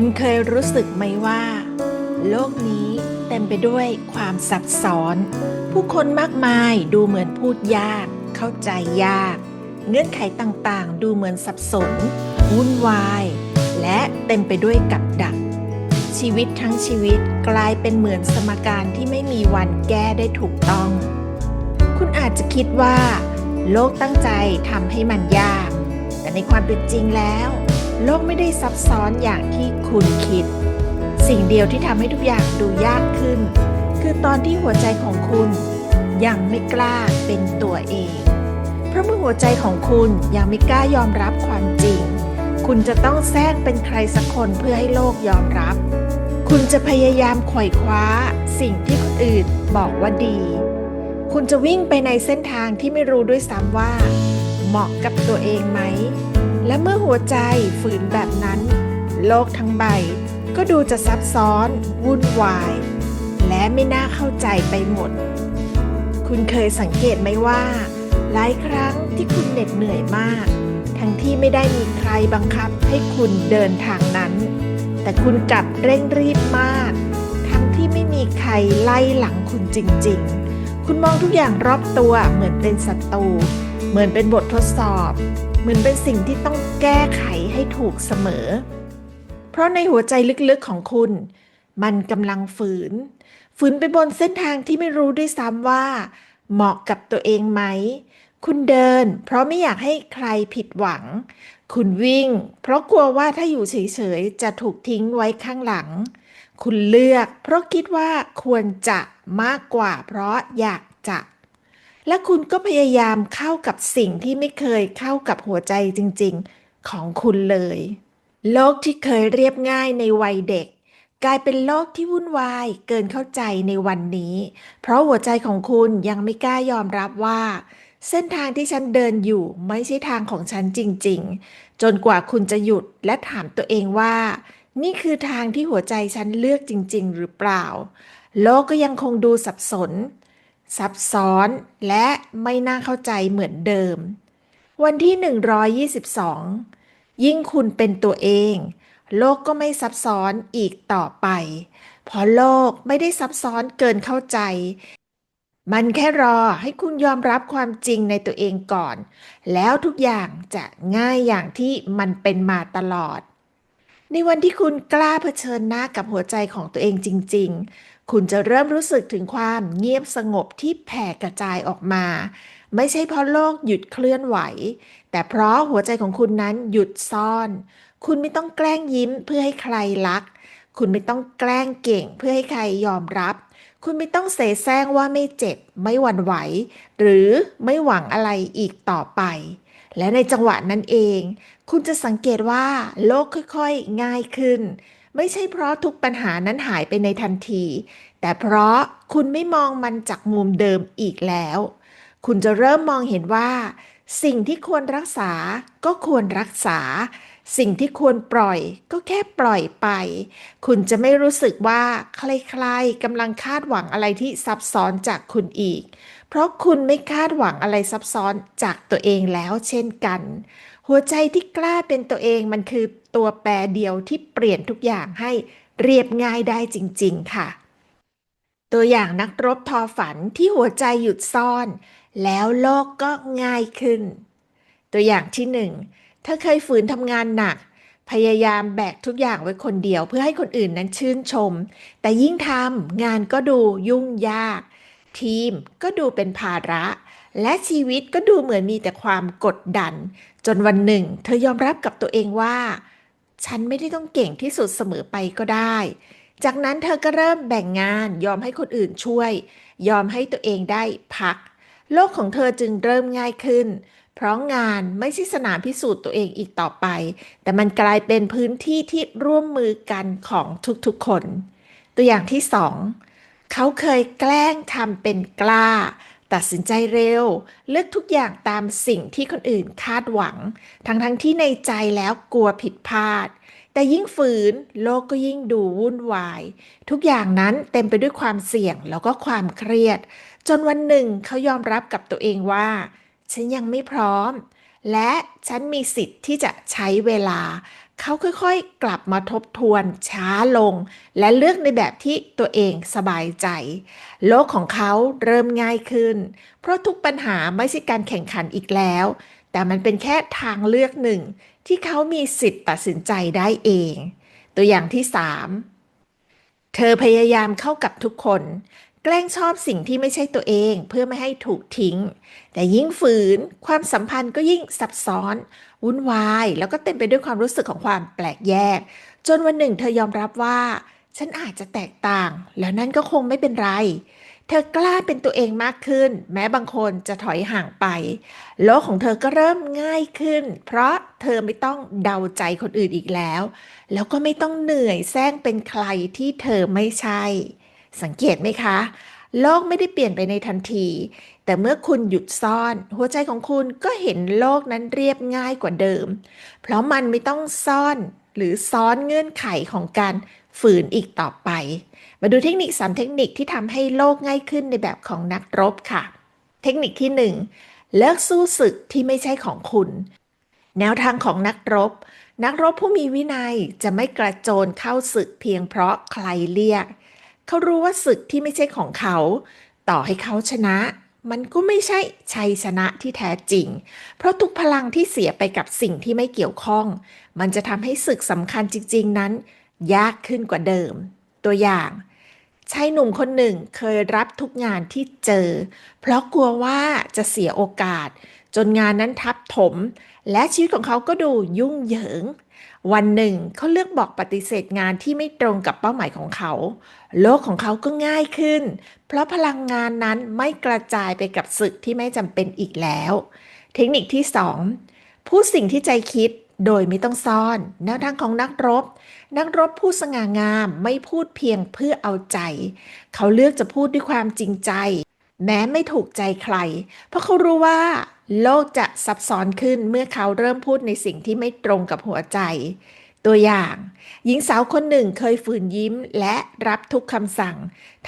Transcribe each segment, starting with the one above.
คุณเคยรู้สึกไหมว่า โลกนี้เต็มไปด้วยความซับซ้อน ผู้คนมากมายดูเหมือนพูดยาก เข้าใจยาก เงื่อนไขต่างๆ ดูเหมือนสับสน วุ่นวาย และเต็มไปด้วยกับดัก ชีวิตทั้งชีวิตกลายเป็นเหมือนสมการที่ไม่มีวันแก้ได้ถูกต้อง คุณอาจจะคิดว่า โลกตั้งใจทำให้มันยาก แต่ในความเป็นจริงแล้ว โลกไม่ได้ซับซ้อนอย่างที่คุณคิด สิ่งเดียวที่ทำให้ทุกอย่างดูยากขึ้น คือตอนที่หัวใจของคุณยังไม่กล้าเป็นตัวเอง เพราะเมื่อหัวใจของคุณยังไม่กล้ายอมรับความจริง คุณจะต้องแทรกเป็นใครสักคนเพื่อให้โลกยอมรับ คุณจะพยายามไขว่คว้า สิ่งที่คนอื่นบอกว่าดี คุณจะวิ่งไปในเส้นทางที่ไม่รู้ด้วยซ้ำว่า เหมาะกับตัวเองไหม และเมื่อหัวใจฝืนแบบนั้น โลกทั้งใบก็ดูจะซับซ้อน วุ่นวาย และไม่น่าเข้าใจไปหมด คุณเคยสังเกตไหมว่า หลายครั้งที่คุณเหน็ดเหนื่อยมาก ทั้งที่ไม่ได้มีใครบังคับให้คุณเดินทางนั้น แต่คุณกลับเร่งรีบมาก ทั้งที่ไม่มีใครไล่หลังคุณจริง ๆ คุณมองทุกอย่างรอบตัวเหมือนเป็นศัตรู เหมือนเป็นบททดสอบ มือนเป็นสิ่งที่ต้องแก้ไขให้ถูกเสมอ เพราะในหัวใจลึกๆของคุณ มันกำลังฝืน ฝืนไปบนเส้นทางที่ไม่รู้ด้วยซ้ำว่า เหมาะกับตัวเองไหม คุณเดิน เพราะไม่อยากให้ใครผิดหวัง คุณวิ่ง เพราะกลัวว่าถ้าอยู่เฉยๆ จะถูกทิ้งไว้ข้างหลัง คุณเลือก เพราะคิดว่าควรจะมากกว่า เพราะอยากจะ และคุณก็พยายามเข้ากับสิ่งที่ไม่เคยเข้ากับหัวใจจริงๆ ของคุณเลย โลกที่เคยเรียบง่ายในวัยเด็ก กลายเป็นโลกที่วุ่นวายเกินเข้าใจในวันนี้ เพราะหัวใจของคุณยังไม่กล้ายอมรับว่า เส้นทางที่ฉันเดินอยู่ไม่ใช่ทางของฉันจริง ๆ จนกว่าคุณจะหยุดและถามตัวเองว่า นี่คือทางที่หัวใจฉันเลือกจริง ๆ หรือเปล่า โลกก็ยังคงดูสับสน ซับซ้อนและไม่น่าเข้าใจเหมือนเดิม วันที่ 122 ยิ่งคุณเป็นตัวเอง โลกก็ไม่ซับซ้อนอีกต่อไป เพราะโลกไม่ได้ซับซ้อนเกินเข้าใจ มันแค่รอให้คุณยอมรับความจริงในตัวเองก่อน แล้วทุกอย่างจะง่ายอย่างที่มันเป็นมาตลอด ในวันที่คุณกล้าเผชิญหน้ากับหัวใจของตัวเองจริง ๆ คุณจะเริ่มรู้สึกถึงความเงียบสงบที่แผ่กระจายออกมา ไม่ใช่เพราะโลกหยุดเคลื่อนไหว แต่เพราะหัวใจของคุณนั้นหยุดซ่อน คุณไม่ต้องแกล้งยิ้มเพื่อให้ใครรัก คุณไม่ต้องแกล้งเก่งเพื่อให้ใครยอมรับ คุณไม่ต้องเสแสร้งว่าไม่เจ็บ ไม่หวั่นไหว หรือไม่หวังอะไรอีกต่อไป และในจังหวะนั้นเอง คุณจะสังเกตว่าโลกค่อยๆ ง่ายขึ้น ไม่ใช่เพราะทุกปัญหานั้นหายไปในทันที แต่เพราะคุณไม่มองมันจากมุมเดิมอีกแล้ว คุณจะเริ่มมองเห็นว่า สิ่งที่ควรรักษาก็ควรรักษา สิ่งที่ควรปล่อยก็แค่ปล่อยไป คุณจะไม่รู้สึกว่าใครๆกำลังคาดหวังอะไรที่ซับซ้อนจากคุณอีก เพราะคุณไม่คาดหวังอะไรซับซ้อนจากตัวเองแล้วเช่นกัน หัวใจที่กล้าเป็นตัวเองมันคือตัวแปรเดียวที่เปลี่ยนทุกอย่างให้เรียบง่ายได้จริง ๆ ค่ะ ตัวอย่างนักรบทอฝันที่หัวใจหยุดซ่อน แล้วโลกก็ง่ายขึ้น ตัวอย่างที่หนึ่งเธอเคยฝืนทำงานหนัก พยายามแบกทุกอย่างไว้คนเดียวเพื่อให้คนอื่นนั้นชื่นชม แต่ยิ่งทำงานก็ดูยุ่งยาก ทีมก็ดูเป็นภาระ และชีวิตก็ดูเหมือนมีแต่ความกดดัน จนวันหนึ่ง เธอยอมรับกับตัวเองว่า ฉันไม่ได้ต้องเก่งที่สุดเสมอไปก็ได้ จากนั้นเธอก็เริ่มแบ่งงานยอมให้คนอื่นช่วย ยอมให้ตัวเองได้พัก โลกของเธอจึงเริ่มง่ายขึ้น เพราะงานไม่ใช่สนามพิสูจน์ตัวเองอีกต่อไป แต่มันกลายเป็นพื้นที่ที่ร่วมมือกันของทุกๆคน ตัวอย่างที่สอง เขาเคยแกล้งทำเป็นกล้า ตัดสินใจเร็ว เลือกทุกอย่างตามสิ่งที่คนอื่นคาดหวัง ทั้งๆทที่ในใจแล้วกลัวผิดพลาด แต่ยิ่งฝืนโลกก็ยิ่งดูวุ่นวาย ทุกอย่างนั้นเต็มไปด้วยความเสี่ยงแล้วก็ความเครียด จนวันหนึ่งเขายอมรับกับตัวเองว่า ฉันยังไม่พร้อม และฉันมีสิทธิ์ที่จะใช้เวลา เขาค่อยๆ กลับมาทบทวนช้าลง และเลือกในแบบที่ตัวเองสบายใจ โลกของเขาเริ่มง่ายขึ้น เพราะทุกปัญหาไม่ใช่การแข่งขันอีกแล้ว แต่มันเป็นแค่ทางเลือกหนึ่ง ที่เขามีสิทธิ์ตัดสินใจได้เอง ตัวอย่างที่ 3 เธอพยายามเข้ากับทุกคน แกล้งชอบสิ่งที่ไม่ใช่ตัวเองเพื่อไม่ให้ถูกทิ้ง แต่ยิ่งฝืน ความสัมพันธ์ก็ยิ่งซับซ้อน วุ่นวาย แล้วก็เต็มไปด้วยความรู้สึกของความแปลกแยก จนวันหนึ่งเธอยอมรับว่า ฉันอาจจะแตกต่าง แล้วนั่นก็คงไม่เป็นไร เธอกล้าเป็นตัวเองมากขึ้น แม้บางคนจะถอยห่างไป โลกของเธอก็เริ่มง่ายขึ้น เพราะเธอไม่ต้องเดาใจคนอื่นอีกแล้ว แล้วก็ไม่ต้องเหนื่อยแซงเป็นใครที่เธอไม่ใช่ สังเกตไหมคะ โลกไม่ได้เปลี่ยนไปในทันที แต่เมื่อคุณหยุดซ่อน หัวใจของคุณก็เห็นโลกนั้นเรียบง่ายกว่าเดิม เพราะมันไม่ต้องซ่อนหรือซ้อนเงื่อนไขของการฝืนอีกต่อไป มาดูเทคนิค 3 เทคนิคที่ทำให้โลกง่ายขึ้นในแบบของนักรบค่ะ เทคนิคที่ 1 เลิกสู้ศึกที่ไม่ใช่ของคุณ แนวทางของนักรบ นักรบผู้มีวินัยจะไม่กระโจนเข้าศึกเพียงเพราะใครเรียก เขารู้ว่าศึกที่ไม่ใช่ของเขา ต่อให้เขาชนะ มันก็ไม่ใช่ชัยชนะที่แท้จริง เพราะทุกพลังที่เสียไปกับสิ่งที่ไม่เกี่ยวข้อง มันจะทำให้ศึกสำคัญจริง ๆ นั้น ยากขึ้นกว่าเดิม ตัวอย่างชายหนุ่มคนหนึ่งเคยรับทุกงานที่เจอ เพราะกลัวว่าจะเสียโอกาส จนงานนั้นทับถม และชีวิตของเขาก็ดูยุ่งเหยิง วันหนึ่งเขาเลือกบอกปฏิเสธงานที่ไม่ตรงกับเป้าหมายของเขา โลกของเขาก็ง่ายขึ้น เพราะพลังงานนั้นไม่กระจายไปกับศึกที่ไม่จำเป็นอีกแล้ว เทคนิคที่ 2 พูดสิ่งที่ใจคิดโดยไม่ต้องซ่อนแนวทางของนักรบ นักรบพูดสง่างามไม่พูดเพียงเพื่อเอาใจ เขาเลือกจะพูดด้วยความจริงใจ แม้ไม่ถูกใจใคร เพราะเขารู้ว่า โลกจะซับซ้อนขึ้นเมื่อเขาเริ่มพูดในสิ่งที่ไม่ตรงกับหัวใจ ตัวอย่าง หญิงสาวคนหนึ่งเคยฝืนยิ้มและรับทุกคำสั่ง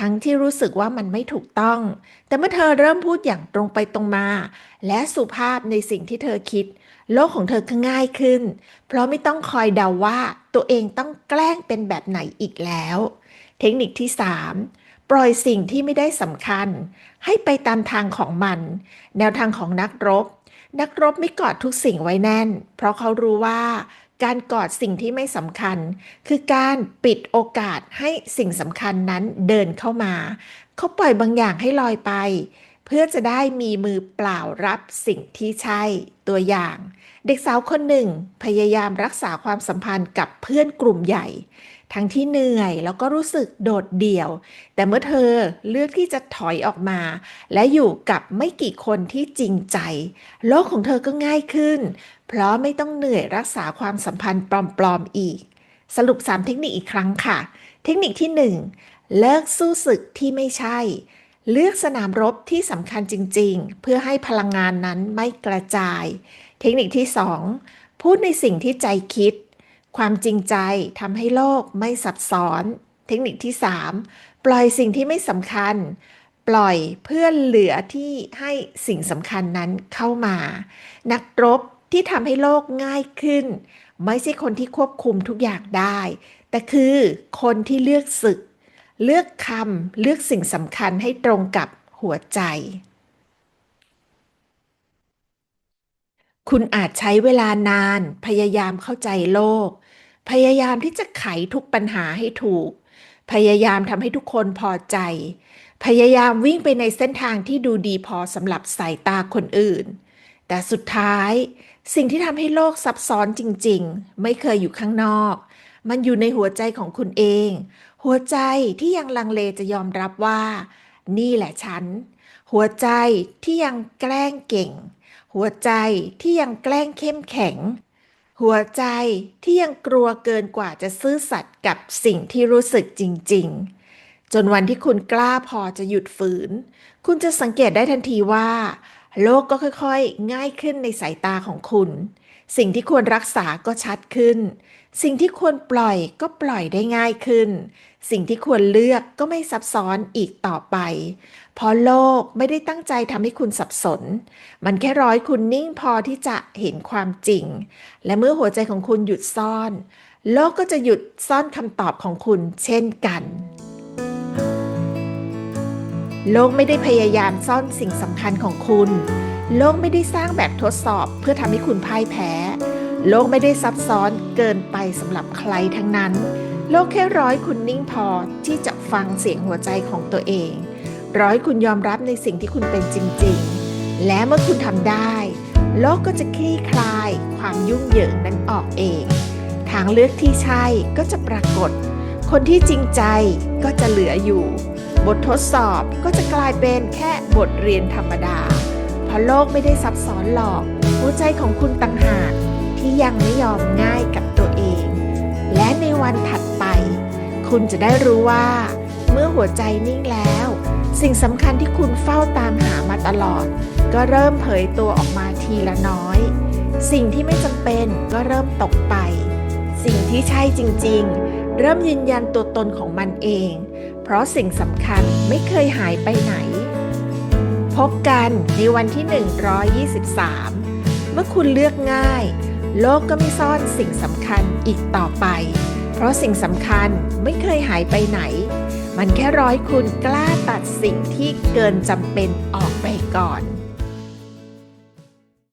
ทั้งที่รู้สึกว่ามันไม่ถูกต้อง แต่เมื่อเธอเริ่มพูดอย่างตรงไปตรงมา และสุภาพในสิ่งที่เธอคิด โลกของเธอก็ง่ายขึ้น เพราะไม่ต้องคอยเดาว่า ตัวเองต้องแกล้งเป็นแบบไหนอีกแล้ว เทคนิคที่ 3 ปล่อยสิ่งที่ไม่ได้สำคัญ ให้ไปตามทางของมัน แนวทางของนักรบ นักรบไม่กอดทุกสิ่งไว้แน่น เพราะเขารู้ว่าการกอดสิ่งที่ไม่สำคัญ คือการปิดโอกาสให้สิ่งสำคัญนั้นเดินเข้ามา เขาปล่อยบางอย่างให้ลอยไป เพื่อจะได้มีมือเปล่ารับสิ่งที่ใช่ตัวอย่าง เด็กสาวคนหนึ่งพยายามรักษาความสัมพันธ์กับเพื่อนกลุ่มใหญ่ ทั้งที่เหนื่อยแล้วก็รู้สึกโดดเดี่ยว แต่เมื่อเธอเลือกที่จะถอยออกมา และอยู่กับไม่กี่คนที่จริงใจ โลกของเธอก็ง่ายขึ้น เพราะไม่ต้องเหนื่อยรักษาความสัมพันธ์ปลอมๆอีก สรุป 3 เทคนิคอีกครั้งค่ะ เทคนิคที่ 1 เลิกสู้ศึกที่ไม่ใช่ เลือกสนามรบที่สำคัญจริง ๆ เพื่อให้พลังงานนั้นไม่กระจาย เทคนิคที่ 2 พูดในสิ่งที่ใจคิด ความจริงใจทำให้โลกไม่ซับซ้อน เทคนิคที่ 3 ปล่อยสิ่งที่ไม่สำคัญ ปล่อยเพื่อเหลือที่ให้สิ่งสำคัญนั้นเข้ามา นักรบที่ทำให้โลกง่ายขึ้น ไม่ใช่คนที่ควบคุมทุกอย่างได้ แต่คือคนที่เลือกศึก เลือกคำเลือกสิ่งสำคัญให้ตรงกับหัวใจ คุณอาจใช้เวลานาน พยายามเข้าใจโลก พยายามที่จะไขทุกปัญหาให้ถูก พยายามทำให้ทุกคนพอใจ พยายามวิ่งไปในเส้นทางที่ดูดีพอสำหรับสายตาคนอื่น แต่สุดท้าย สิ่งที่ทำให้โลกซับซ้อนจริง ๆ ไม่เคยอยู่ข้างนอก มันอยู่ในหัวใจของคุณเอง หัวใจที่ยังลังเลจะยอมรับว่า นี่แหละฉัน หัวใจที่ยังแกล้งเก่ง หัวใจที่ยังแกล้งเข้มแข็ง หัวใจที่ยังกลัวเกินกว่าจะซื่อสัตย์กับสิ่งที่รู้สึกจริง ๆ จนวันที่คุณกล้าพอจะหยุดฝืน คุณจะสังเกตได้ทันทีว่า โลกก็ค่อยๆ ง่ายขึ้นในสายตาของคุณ สิ่งที่ควรรักษาก็ชัดขึ้น สิ่งที่ควรปล่อยก็ปล่อยได้ง่ายขึ้น สิ่งที่ควรเลือกก็ไม่ซับซ้อนอีกต่อไป เพราะโลกไม่ได้ตั้งใจทำให้คุณสับสน มันแค่ร้อยคุณนิ่งพอที่จะเห็นความจริง และเมื่อหัวใจของคุณหยุดซ่อน โลกก็จะหยุดซ่อนคำตอบของคุณเช่นกันโลกไม่ได้พยายามซ่อนสิ่งสำคัญของคุณ โลกไม่ได้สร้างแบบทดสอบเพื่อทำให้คุณพ่ายแพ้ โลกไม่ได้ซับซ้อนเกินไปสำหรับใครทั้งนั้น โลกแค่ร้อยคุณนิ่งพอที่จะฟังเสียงหัวใจของตัวเอง ร้อยคุณยอมรับในสิ่งที่คุณเป็นจริง ๆ และเมื่อคุณทำได้ โลกก็จะคลี่คลาย ความยุ่งเหยิงนั้นออกเอง ทางเลือกที่ใช่ก็จะปรากฏ คนที่จริงใจก็จะเหลืออยู่ บททดสอบก็จะกลายเป็นแค่บทเรียนธรรมดา เพราะโลกไม่ได้ซับซ้อนหรอก หัวใจของคุณต่างหากที่ยังไม่ยอมง่ายกับตัวเอง และในวันถัดไป คุณจะได้รู้ว่า เมื่อหัวใจนิ่งแล้ว สิ่งสำคัญที่คุณเฝ้าตามหามาตลอด ก็เริ่มเผยตัวออกมาทีละน้อย สิ่งที่ไม่จำเป็นก็เริ่มตกไป สิ่งที่ใช่จริง ๆ เริ่มยืนยันตัวตนของมันเอง เพราะสิ่งสำคัญไม่เคยหายไปไหน พบกันในวันที่ 123 เมื่อคุณเลือกง่าย โลกก็ไม่ซ่อนสิ่งสำคัญอีกต่อไป เพราะสิ่งสำคัญไม่เคยหายไปไหน มันแค่ร้อยคุณกล้าตัดสิ่งที่เกินจำเป็นออกไปก่อน